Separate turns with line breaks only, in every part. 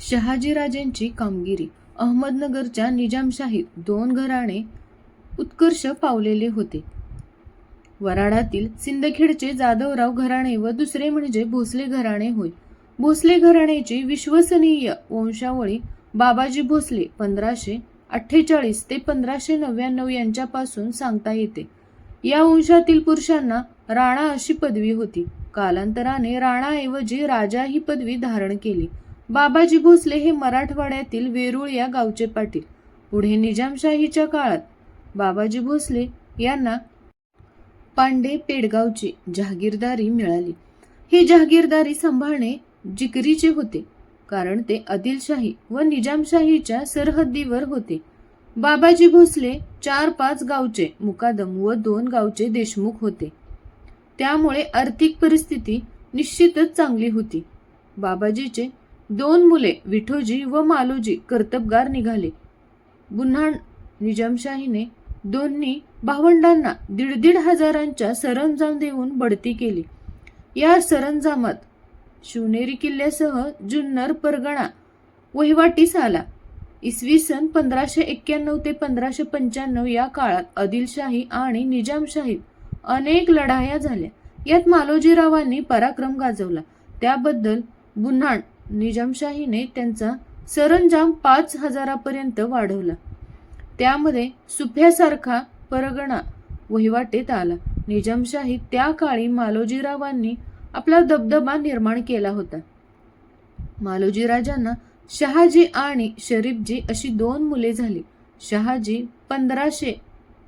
शहाजीराजेंची कामगिरी. अहमदनगरच्या निजामशाहीत दोन घराणे उत्कर्ष पावलेले होते. वराडातील सिंदखेडचे जाधवराव घराणे व दुसरे म्हणजे भोसले घराणे होय. भोसले घराण्याची विश्वसनीय वंशावळी बाबाजी भोसले पंधराशे अठ्ठेचाळीस ते पंधराशे नव्याण्णव यांच्यापासून सांगता येते. या वंशातील पुरुषांना राणा अशी पदवी होती. कालांतराने राणाऐवजी राजा ही पदवी धारण केली. बाबाजी भोसले हे मराठवाड्यातील वेरूळ या गावचे पाटील. पुढे निजामशाहीच्या काळात बाबाजी भोसले यांना पांडे पेडगावची जहागीरदारी मिळाली. ही जहागीरदारी सांभाळणे जिकरीचे होते कारण ते आदिलशाही व निजामशाहीच्या सरहद्दीवर होते. बाबाजी भोसले चार पाच गावचे मुकादम व दोन गावचे देशमुख होते. त्यामुळे आर्थिक परिस्थिती निश्चितच चांगली होती. बाबाजीचे दोन मुले विठोजी व मालोजी कर्तबगार निघाले. बुन्हाण निजामशाहीने दोन्ही भावंडांना दीड दीड हजारांच्या सरंजाम देऊन बढती केली. या सरंजामात शिवनेरी किल्ल्यासह जुन्नर परगणा वहिवाटीस आला. इसवी सन पंधराशे एक्क्याण्णव ते पंधराशे पंच्याण्णव या काळात आदिलशाही आणि निजामशाहीत अनेक लढाया झाल्या. यात मालोजीरावांनी पराक्रम गाजवला. त्याबद्दल बुन्हाण निजामशाहीने त्यांचा सरंजाम पाच हजारापर्यंत वाढवला. त्यामध्ये सुफ्यासारखा परगणा वहिवाटेत आला. निजामशाही त्या काळी मालोजीरावांनी आपला दबदबा निर्माण केला होता. मालोजी राजांना शहाजी आणि शरीफजी अशी दोन मुले झाली. शहाजी पंधराशे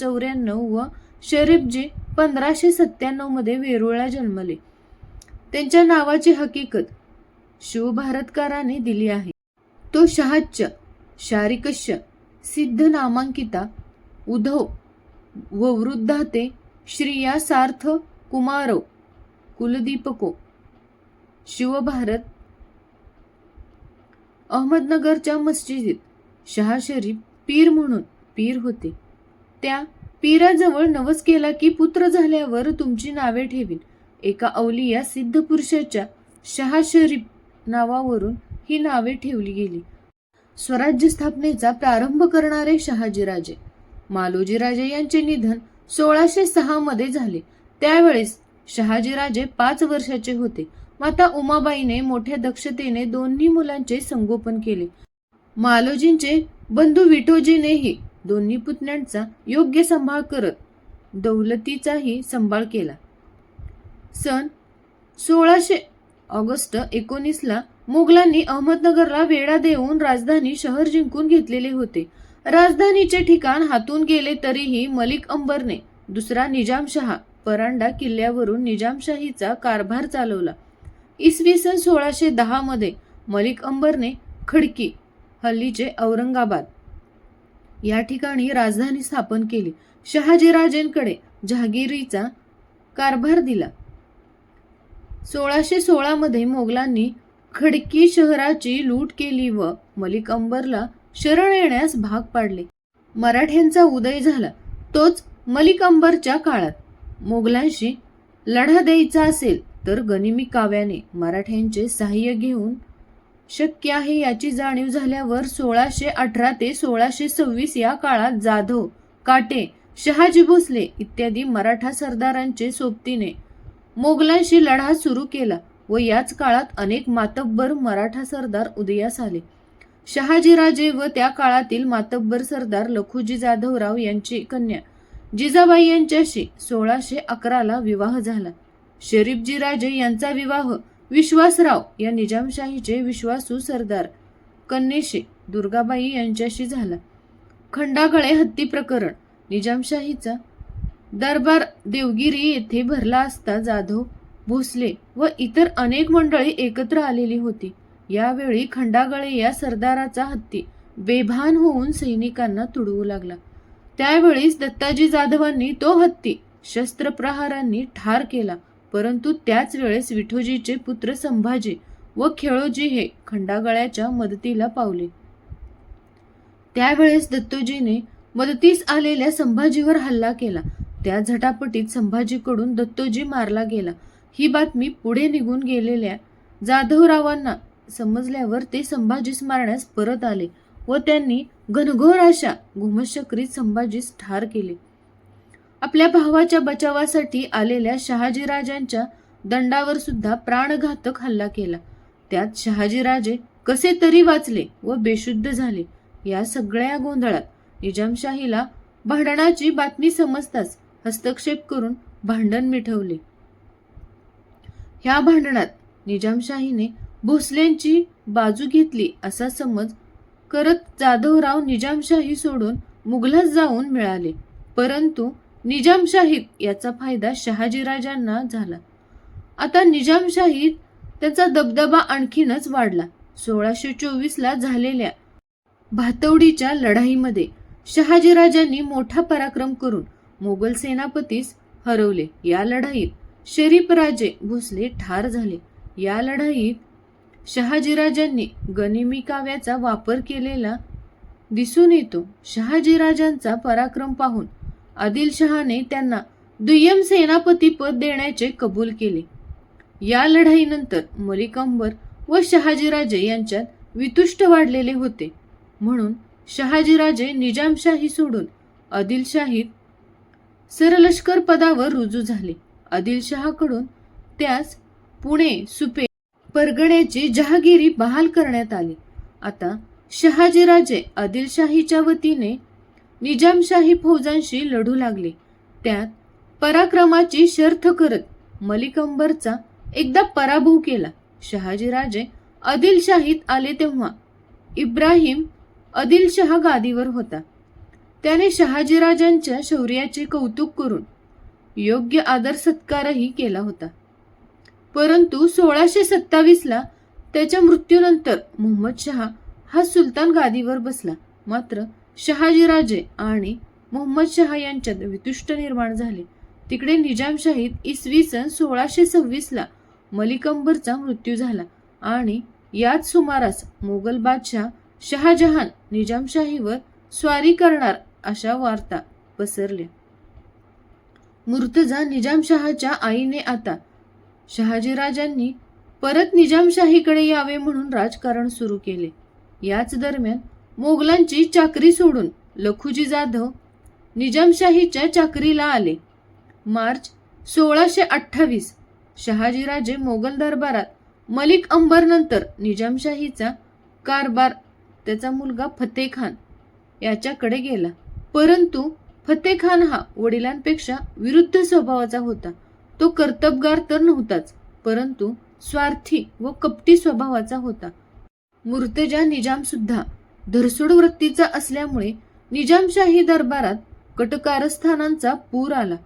चौऱ्याण्णव व शरीफजी पंधराशे सत्त्याण्णवमध्ये वेरूळला जन्मले. त्यांच्या नावाची हकीकत शिवभारतकाराने दिली आहे. तो शहाच्य शारिकश्य सिद्ध नामांकिता उधव व वृद्धाते श्रिया सार्थ कुमारो कुलदीपको शिवभारत अहमदनगरच्या मस्जिदीत शहा शरीफ पीर म्हणून पीर होते. त्या पीराजवळ नवस केला की पुत्र झाल्यावर तुमची नावे ठेवीन. एका अवलिया सिद्ध पुरुषाच्या शहा शरीफ नावावरून ही नावे ठेवली गेली. स्वराज्य स्थापनेचा प्रारंभ करणारे शहाजीराजे. मालोजीराजे यांचे निधन सोळाशे सहा मध्ये झाले. त्यावेळेस शहाजीराजे पाच वर्षाचे होते. माता उमाबाईने मोठ्या दक्षतेने दोन्ही मुलांचे संगोपन केले. मालोजींचे बंधू विठोजीनेही दोन्ही पुतण्यांचा योग्य सांभाळ करत दौलतीचाही सांभाळ केला. सन सोळाशे ऑगस्ट एकोणीसला मुघलांनी अहमदनगरला वेढा देऊन राजधानी शहर जिंकून घेतलेले होते. राजधानीचे ठिकाण हातून गेले तरीही मलिक अंबरने दुसरा निजामशहा परांडा किल्ल्यावरून निजामशाहीचा कारभार चालवला. इसवी सन सोळाशे दहामध्ये मलिक अंबरने खडकी हल्लीचे औरंगाबाद या ठिकाणी राजधानी स्थापन केली. शहाजीराजेंकडे जहागिरीचा कारभार दिला. सोळाशे सोळामध्ये मोगलांनी खडकी शहराची लूट केली व मलिक अंबरला शरण येण्यास भाग पाडले. मराठ्यांचा उदय झाला. तोच मलिक अंबरच्या काळात. मोगलांशी लढा द्यायचा असेल तर गनिमी काव्याने मराठ्यांचे सहाय्य घेऊन शक्य आहे याची जाणीव झाल्यावर सोळाशे अठरा ते सोळाशे सव्वीस या काळात जाधव काटे शहाजी भोसले इत्यादी मराठा सरदारांचे सोबतीने मोगलांशी लढा सुरू केला व याच काळात अनेक मातब्बर मराठा सरदार उदयास आले. शहाजीराजे व त्या काळातील मातब्बर सरदार लखुजी जाधवराव यांची कन्या जिजाबाई यांच्याशी सोळाशे अकराला विवाह झाला. शरीफजी राजे यांचा विवाह विश्वासराव या निजामशाहीचे विश्वासू सरदार कन्येशी दुर्गाबाई यांच्याशी झाला. खंडागळे हत्ती प्रकरण निजामशाहीचा दरबार देवगिरी येथे भरला असता जाधव भोसले व इतर अनेक मंडळी एकत्र आलेली होती. यावेळी खंडागळे या सरदाराचा हत्ती बेभान होऊन सैनिकांना तुडवू लागला. त्यावेळीच दत्ताजी जाधवांनी तो हत्ती शस्त्रप्रहारांनी ठार केला. परंतु त्याच वेळेस विठोजीचे पुत्र संभाजी व खेळोजी हे खंडागळ्याच्या मदतीला पावले. त्यावेळेस दत्तोजीने मदतीस आलेल्या संभाजीवर हल्ला केला. त्या झटापटीत संभाजीकडून दत्तोजी मारला गेला. ही बातमी पुढे निघून गेलेल्या जाधवरावांना समजल्यावर ते संभाजीस मारण्यास परत आले व त्यांनी घनघोर अशा घुमशक्रीत संभाजीस ठार केले. आपल्या भावाच्या बचावासाठी आलेल्या शहाजीराजांच्या दंडावर सुद्धा प्राणघातक हल्ला केला. त्यात शहाजीराजे कसे तरी वाचले व बेशुद्ध झाले. या सगळ्या गोंधळात निजामशाहीला भांडणाची बातमी समजताच हस्तक्षेप करून भांडण मिठवले. ह्या भांडणात निजामशाहीने भोसलेंची बाजू घेतली असा समज करत जाधवराव निजामशाही सोडून मुघलास जाऊन मिळाले. परंतु निजामशाहीत याचा फायदा शहाजीराजांना झाला. आता निजामशाहीत त्याचा दबदबा आणखीनच वाढला. सोळाशे चोवीसला झालेल्या भातवडीच्या लढाईमध्ये शहाजीराजांनी मोठा पराक्रम करून मोगल सेनापतीस हरवले. या लढाईत शरीफ राजे भोसले ठार झाले. या लढाईत शहाजीराजांनी गनिमी काव्याचा वापर केलेला दिसून येतो. शहाजीराजांचा पराक्रम पाहून आदिलशहाने त्यांना दुय्यम सेनापती पद देण्याचे कबूल केले. या लढाईनंतर मलिकंबर व शहाजीराजे यांच्यात वितुष्ट वाढलेले होते. म्हणून शहाजीराजे निजामशाही सोडून आदिलशाहीत सरलष्कर पदावर रुजू झाले. आदिलशहाकडून त्यास पुणे सुपे परगण्याची जहागिरी बहाल करण्यात आली. आता शहाजीराजे आदिलशाहीच्या वतीने निजामशाही फौजांशी लढू लागले. त्यात पराक्रमाची शर्थ करत मलिक अंबरचा एकदा पराभव केला. शहाजीराजे आदिलशाहीत आले तेव्हा इब्राहिम आदिलशहा गादीवर होता. त्याने शहाजीराजांच्या शौर्याचे कौतुक करून योग्य आदर सत्कारही केला होता. परंतु सोळाशे सत्तावीसला त्याच्या मृत्यूनंतर मोहम्मद शहा हा सुलतान गादीवर बसला. मात्र शहाजीराजे आणि मोहम्मद शहा यांच्यात वितुष्ट निर्माण झाले. तिकडे निजामशाहीत इसवी सन सोळाशे सव्वीसला मलिकंबरचा मृत्यू झाला आणि याच सुमारास मोगल बादशाह शहाजहान निजामशाहीवर स्वारी करणार अशा वार्ता पसरल्या. मुर्तजा निजामशहाच्या आईने आता शहाजीराजांनी परत निजामशाहीकडे यावे म्हणून राजकारण सुरू केले. याच दरम्यान मोगलांची चाकरी सोडून लखुजी जाधव निजामशाहीच्या चाकरीला आले. मार्च सोळाशे अठ्ठावीस शहाजीराजे मोगल दरबारात मलिक अंबर नंतर निजामशाहीचा कारभार त्याचा मुलगा फतेह खान याच्याकडे गेला. परंतु फतेह खान हा वडिलांपेक्षा विरुद्ध स्वभावाचा होता. तो कर्तबगार तर नव्हताच परंतु स्वार्थी व कपटी स्वभावाचा होता. मुर्तेजा निजाम सुद्धा धरसोड वृत्तीचा असल्यामुळे निजामशाही दरबारात कटकारस्थानांचा पूर आला.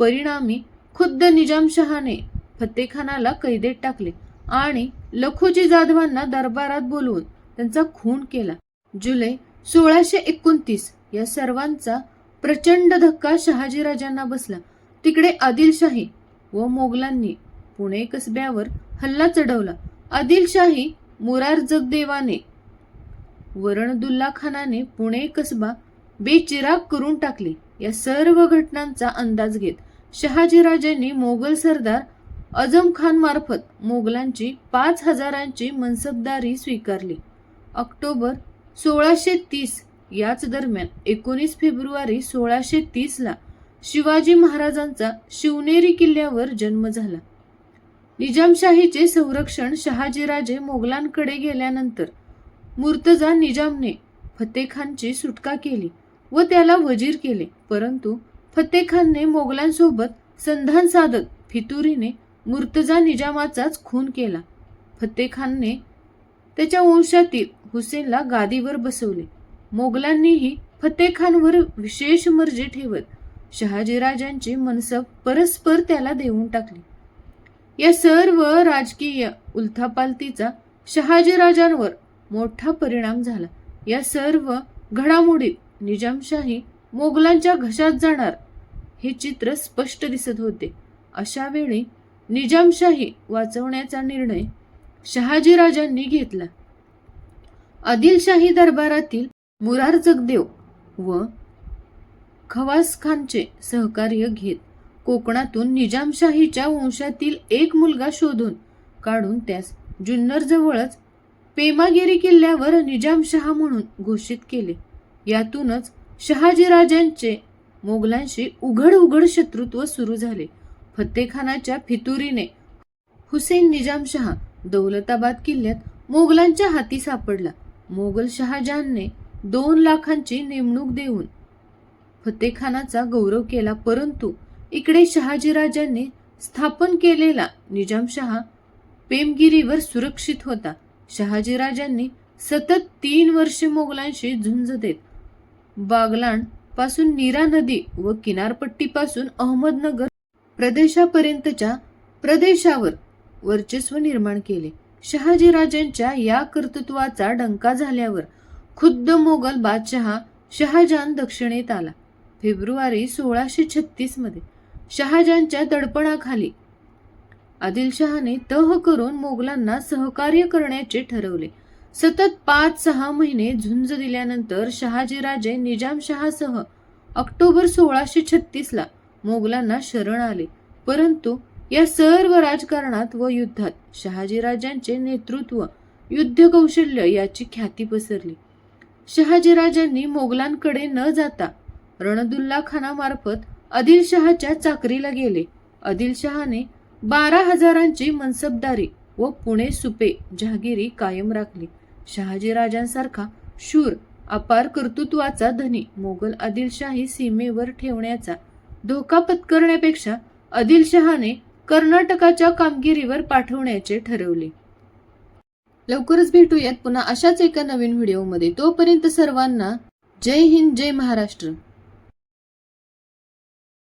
परिणामी खुद्द निजामशहाने फतेखानाला कैदेत टाकले आणि लखोजी जाधवांना दरबारात बोलवून त्यांचा खून केला. जुलै सोळाशे एकोणतीस या सर्वांचा प्रचंड धक्का शहाजीराजांना बसला. तिकडे आदिलशाही व मोगलांनी पुणे कसब्यावर हल्ला चढवला. आदिलशाही मुरार जगदेवाने वरणदुल्ला खानाने पुणे कसबा बेचिराग करून टाकले. या सर्व घटनांचा अंदाज घेत शहाजीराजांनी मोगल सरदार अजम खान मार्फत मोगलांची पाच हजारांची मनसबदारी स्वीकारली. ऑक्टोबर सोळाशे तीस याच दरम्यान एकोणीस फेब्रुवारी सोळाशे तीसला शिवाजी महाराजांचा शिवनेरी किल्ल्यावर जन्म झाला. निजामशाहीचे संरक्षण शहाजीराजे मोगलांकडे गेल्यानंतर मुर्तजा निजामने फतेखानची सुटका केली व त्याला वजीर केले परंतु फतेखानने मोगलांसोबत संधान साधत फितुरीने मुर्तजा निजामाचाच खून केला. फतेखानने त्याच्या वंशातील हुसेनला गादीवर बसवले. मोगलांनीही फतेखानवर विशेष मर्जी ठेवत शहाजीराजांची मनसब परस्पर त्याला देऊन टाकली. या सर्व राजकीय उलथापालतीचा शहाजीराजांवर मोठा परिणाम झाला. या सर्व घडामोडीत निजामशाही मोगलांच्या घशात जाणार हे चित्र स्पष्ट दिसत होते. अशा वेळी निजामशाही वाचवण्याचा निर्णय शहाजीराजांनी घेतला. आदिलशाही दरबारातील मुरार जगदेव व खवास खानचे सहकार्य घेत कोकणातून निजामशाहीच्या वंशातील एक मुलगा शोधून काढून त्यास जुन्नर जवळच पेमागिरी किल्ल्यावर निजामशहा म्हणून घोषित केले. यातूनच शहाजीराजांचे मोगलांशी उघड उघड शत्रुत्व सुरू झाले. फत्तेखानाच्या फितुरीने हुसेन निजामशहा दौलताबाद किल्ल्यात मोगलांच्या हाती सापडला. मोगल शहाजहानने दोन लाखांची नेमणूक देऊन फतेखानाचा गौरव केला परंतु इकडे शहाजीराजांनी स्थापन केलेला निजामशहा पेमगिरीवर सुरक्षित होता. शहाजीराजांनी सतत तीन वर्षे मोगलांशी झुंज देत. बागलाणपासून नीरा नदी व किनारपट्टीपासून अहमदनगर प्रदेशापर्यंतच्या प्रदेशावर वर्चस्व निर्माण केले. शहाजीराजांच्या या कर्तृत्वाचा डंका झाल्यावर खुद्द मोगल बादशहा शहाजहान दक्षिणेत आला. फेब्रुवारी सोळाशे छत्तीसमध्ये शहाजहानच्या दडपणाखाली आदिलशहाने तह करून मोगलांना सहकार्य करण्याचे ठरवले. सतत पाच सहा महिने झुंज दिल्यानंतर शहाजीराजे निजामशहासह ऑक्टोबर सोळाशे छत्तीसला मोगलांना शरण आले. परंतु या सर्व राजकारणात व युद्धात शहाजीराजांचे नेतृत्व युद्ध कौशल्य याची ख्याती पसरली. शहाजीराजांनी मोगलांकडे न जाता रणदुल्ला खानामार्फत आदिलशहाच्या चाकरीला गेले. आदिलशहाने बारा हजारांची मनसबदारी व पुणे सुपे जहागिरी कायम राखली. शहाजीराजांसारखा शूर अपार कर्तृत्वाचा धनी मोगल आदिलशाही सीमेवर ठेवण्याचा धोका पत्करण्यापेक्षा आदिलशहाने कर्नाटकाच्या कामगिरीवर पाठवण्याचे ठरवले. लवकरच भेटूयात पुन्हा अशाच एका नवीन व्हिडिओमध्ये. तोपर्यंत सर्वांना जय हिंद जय महाराष्ट्र.